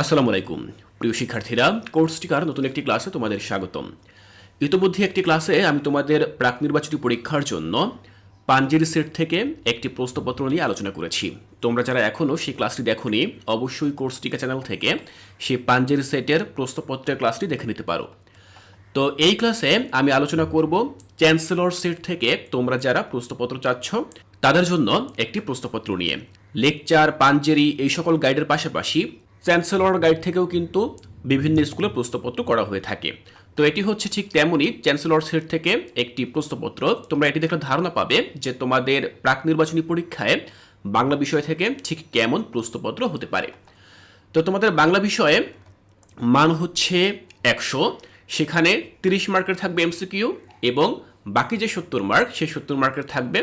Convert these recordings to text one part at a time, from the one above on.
আসসালামু আলাইকুম প্রিয় শিক্ষার্থীরা, কোর্স টিকার নতুন একটি ক্লাসে তোমাদের স্বাগতম। ইতোমধ্যে একটি ক্লাসে আমি তোমাদের প্রাক নির্বাচিত পরীক্ষার জন্য পাঞ্জেরি সেট থেকে একটি প্রশ্নপত্র নিয়ে আলোচনা করেছি। তোমরা যারা এখনও সেই ক্লাসটি দেখোনি, অবশ্যই কোর্স টিকা চ্যানেল থেকে সেই পাঞ্জেরি সেটের প্রশ্নপত্রের ক্লাসটি দেখে নিতে পারো। তো এই ক্লাসে আমি আলোচনা করব চ্যান্সেলর সেট থেকে তোমরা যারা প্রশ্নপত্র চাচ্ছ, তাদের জন্য একটি প্রশ্নপত্র নিয়ে। লেকচার, পাঞ্জেরি, এই সকল গাইডের পাশাপাশি চ্যান্সেলর গাইড থেকেও কিন্তু বিভিন্ন স্কুলে প্রশ্নপত্র করা হয়ে থাকে। তো এটি হচ্ছে ঠিক তেমনই চ্যান্সেলর সেট থেকে একটি প্রশ্নপত্র। তোমরা এটি দেখলে ধারণা পাবে যে তোমাদের প্রাক নির্বাচনী পরীক্ষায় বাংলা বিষয় থেকে ঠিক কেমন প্রশ্নপত্র হতে পারে। তো তোমাদের বাংলা বিষয়ে মান হচ্ছে একশো, সেখানে তিরিশ মার্কের থাকবে এমসিকিউ এবং বাকি যে সত্তর মার্ক, সেই সত্তর মার্কের থাকবে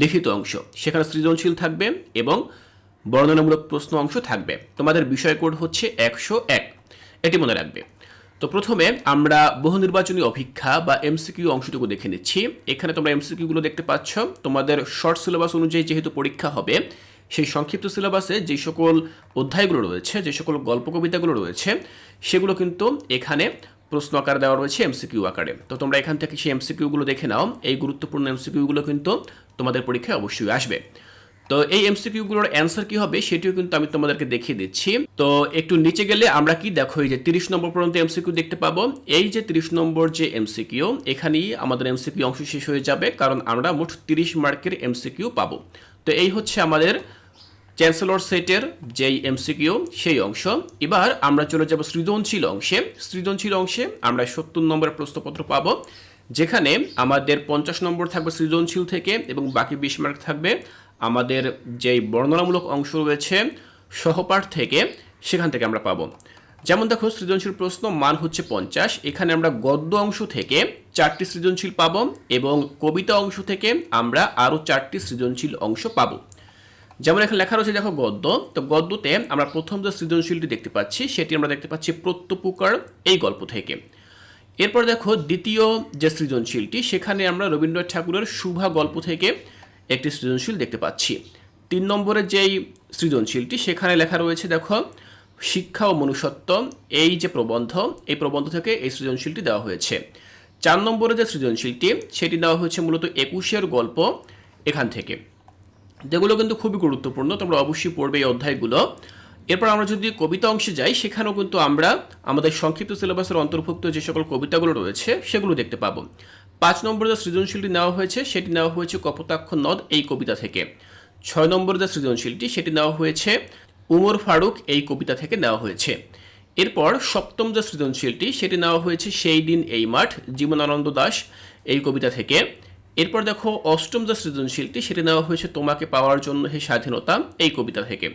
লিখিত অংশ। সেখানে সৃজনশীল থাকবে এবং বর্ণনামূলক প্রশ্ন অংশ থাকবে। তোমাদের বিষয় কোড হচ্ছে একশো এক। এটি মনে রাখবে। তো প্রথমে আমরা বহু নির্বাচনী অভিক্ষা বা এমসিকিউ অংশটুকু দেখে নিচ্ছি। এখানে তোমরা এমসিকিউগুলো দেখতে পাচ্ছ। তোমাদের শর্ট সিলেবাস অনুযায়ী যেহেতু পরীক্ষা হবে, সেই সংক্ষিপ্ত সিলেবাসে যে সকল অধ্যায়গুলো রয়েছে, যে সকল গল্প কবিতাগুলো রয়েছে, সেগুলো কিন্তু এখানে প্রশ্ন আকারে দেওয়া রয়েছে এমসিকিউ আকারে। তো তোমরা এখান থেকে সেই এমসিকিউগুলো দেখে নাও। এই গুরুত্বপূর্ণ এমসিকিউগুলো কিন্তু তোমাদের পরীক্ষায় অবশ্যই আসবে। তো এই এমসিকিউগুলোর অ্যান্সার কি হবে সেটিও কিন্তু আমি তোমাদেরকে দেখিয়ে দিচ্ছি। তো একটু নিচে গেলে আমরা কি দেখো, এই যে তিরিশ নম্বর পর্যন্ত এমসিকিউ দেখতে পাবো। এই যে তিরিশ নম্বর যে এমসিকিউ এখানেই আমাদের এমসিকিউ অংশ শেষ হয়ে যাবে, কারণ আমরা মোট তিরিশ মার্কের এমসিকিউ পাবো। তো এই হচ্ছে আমাদের চ্যান্সেলর সেটের যেই এমসিকিউ সেই অংশ। এবার আমরা চলে যাব সৃজনশীল অংশে। সৃজনশীল অংশে আমরা সত্তর নম্বরের প্রশ্নপত্র পাবো, যেখানে আমাদের পঞ্চাশ নম্বর থাকবে সৃজনশীল থেকে এবং বাকি বিশ মার্ক থাকবে। আমাদের যেই বর্ণনামূলক অংশ রয়েছে সহপাঠ থেকে সেখান থেকে আমরা পাবো। যেমন দেখো, সৃজনশীল প্রশ্ন, মান হচ্ছে পঞ্চাশ। এখানে আমরা গদ্য অংশ থেকে চারটি সৃজনশীল পাবো এবং কবিতা অংশ থেকে আমরা আরও চারটি সৃজনশীল অংশ পাবো। যেমন এখানে লেখা রয়েছে, দেখো গদ্য। তো গদ্যতে আমরা প্রথম যে সৃজনশীলটি দেখতে পাচ্ছি, সেটি আমরা দেখতে পাচ্ছি প্রত্যপুকার এই গল্প থেকে। এরপর দেখো, দ্বিতীয় যে সৃজনশীলটি, সেখানে আমরা রবীন্দ্রনাথ ঠাকুরের শুভা গল্প থেকে একটি সৃজনশীল দেখতে পাচ্ছি। তিন নম্বরের যেই সৃজনশীলটি, সেখানে লেখা রয়েছে, দেখো, শিক্ষা ও মনুষ্যত্ব, এই যে প্রবন্ধ, এই প্রবন্ধ থেকে এই সৃজনশীলটি দেওয়া হয়েছে। চার নম্বরে যে সৃজনশীলটি, সেটি দেওয়া হয়েছে মূলত একুশের গল্প এখান থেকে। যেগুলো কিন্তু খুবই গুরুত্বপূর্ণ, তোমরা অবশ্যই পড়বে এই অধ্যায়গুলো। এরপর আমরা যদি কবিতা অংশে যাই, সেখানেও কিন্তু আমরা আমাদের সংক্ষিপ্ত সিলেবাসের অন্তর্ভুক্ত যে সকল কবিতাগুলো রয়েছে, সেগুলো দেখতে পাবো। পাঁচ নম্বর যে সৃজনশীলটি নেওয়া হয়েছে, সেটি নেওয়া হয়েছে কপোতাক্ষ নদ এই কবিতা থেকে। ছয় নম্বর যে সৃজনশীলটি, সেটি নেওয়া হয়েছে উমর ফারুক এই কবিতা থেকে নেওয়া হয়েছে। এরপর সপ্তম যে সৃজনশীলটি, সেটি নেওয়া হয়েছে সেই দিন এই মাঠ, জীবনানন্দ দাস এই কবিতা থেকে। এরপর দেখো অষ্টম যে সৃজনশীলটি, সেটি নেওয়া হয়েছে তোমাকে পাওয়ার জন্য হে স্বাধীনতা এই কবিতা থেকে।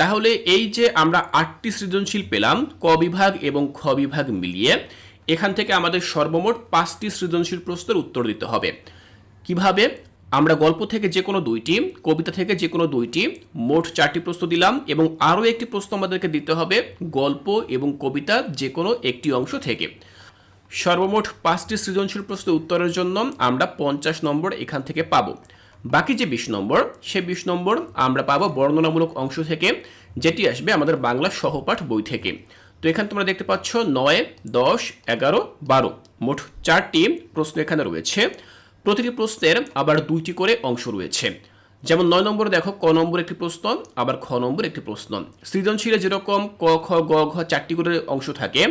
তাহলে এই যে আমরা আটটি সৃজনশীল পেলাম, ক বিভাগ এবং খ বিভাগ মিলিয়ে এখান থেকে আমাদের সর্বমোট পাঁচটি সৃজনশীল প্রশ্নের উত্তর দিতে হবে। কীভাবে? আমরা গল্প থেকে যে কোনো দুইটি, কবিতা থেকে যে কোনো দুইটি, মোট চারটি প্রশ্ন দিলাম এবং আরও একটি প্রশ্ন আমাদেরকে দিতে হবে গল্প এবং কবিতা যে কোনো একটি অংশ থেকে। সর্বমোট পাঁচটি সৃজনশীল প্রশ্নের উত্তরের জন্য আমরা পঞ্চাশ নম্বর এখান থেকে পাবো। বাকি যে বিশ নম্বর, সে বিশ নম্বর আমরা পাবো বর্ণনামূলক অংশ থেকে, যেটি আসবে আমাদের বাংলা সহপাঠ বই থেকে। তো এখানে তোমরা দেখতে পাচ্ছ নয়, দশ, এগারো, বারো। মোট চারটি প্রশ্ন এখানে রয়েছে। প্রতিটি প্রশ্নের আবার দুইটি করে অংশ রয়েছে। যেমন নয় নম্বরে দেখো, ক নম্বর একটি প্রশ্ন, আবার খ নম্বর একটি প্রশ্ন। সৃজনশীলে যেরকম ক, খ, গ, ঘ চারটি করে অংশ থাকে,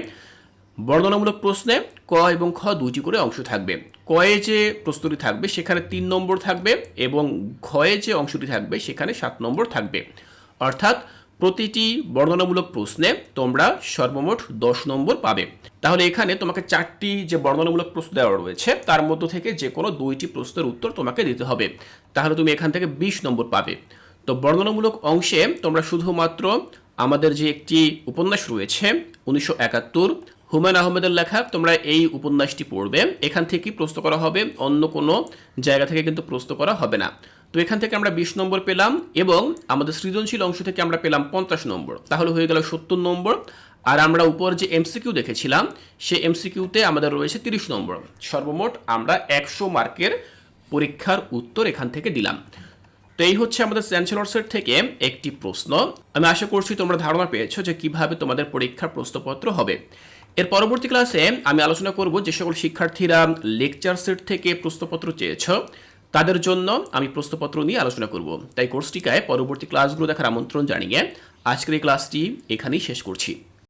বর্ণনামূলক প্রশ্নে ক এবং খ দুইটি করে অংশ থাকবে। কয়ে যে প্রশ্নটি থাকবে, সেখানে তিন নম্বর থাকবে এবং ঘয়ে যে অংশটি থাকবে, সেখানে সাত নম্বর থাকবে। অর্থাৎ প্রতিটি বর্ণনামূলক প্রশ্নে তোমরা সর্বমোট দশ নম্বর পাবে। তাহলে এখানে তোমাকে চারটি যে বর্ণনামূলক প্রশ্ন দেওয়া রয়েছে, তার মধ্য থেকে যে কোনো দুইটি প্রশ্নের উত্তর তোমাকে দিতে হবে। তাহলে তুমি এখান থেকে বিশ নম্বর পাবে। তো বর্ণনামূলক অংশে তোমরা শুধুমাত্র আমাদের যে একটি উপন্যাস রয়েছে, উনিশশো একাত্তর, হুমায়ুন আহমেদের লেখা, তোমরা এই উপন্যাসটি পড়বে। এখান থেকে প্রশ্ন করা হবে, অন্য কোনো জায়গা থেকে কিন্তু প্রশ্ন করা হবে না। তো এখান থেকে আমরা বিশ নম্বর পেলাম এবং আমাদের সৃজনশীল অংশ থেকে আমরা পেলাম পঞ্চাশ নম্বর। তাহলে হয়ে গেল সত্তর নম্বর। আর আমরা উপর যে এমসিকিউ দেখেছিলাম সে এমসিকিউতে আমাদের রয়েছে তিরিশ নম্বর। সর্বমোট আমরা একশো মার্কের পরীক্ষার উত্তর এখান থেকে দিলাম। তো এই হচ্ছে আমাদের চ্যান্সেলর সেট থেকে একটি প্রশ্ন। আমি আশা করছি তোমরা ধারণা পেয়েছ যে কীভাবে তোমাদের পরীক্ষার প্রশ্নপত্র হবে। এর পরবর্তী ক্লাসে আমি আলোচনা করব যে সকল শিক্ষার্থীরা লেকচার সেট থেকে প্রশ্নপত্র চেয়েছ। তাদের জন্য আমি প্রশ্নপত্র নিয়ে আলোচনা করব? তাই কোর্সটিকায় পরবর্তী ক্লাসগুলো দেখার আমন্ত্রণ জানিয়ে আজকের এই ক্লাসটি এখানেই শেষ করছি।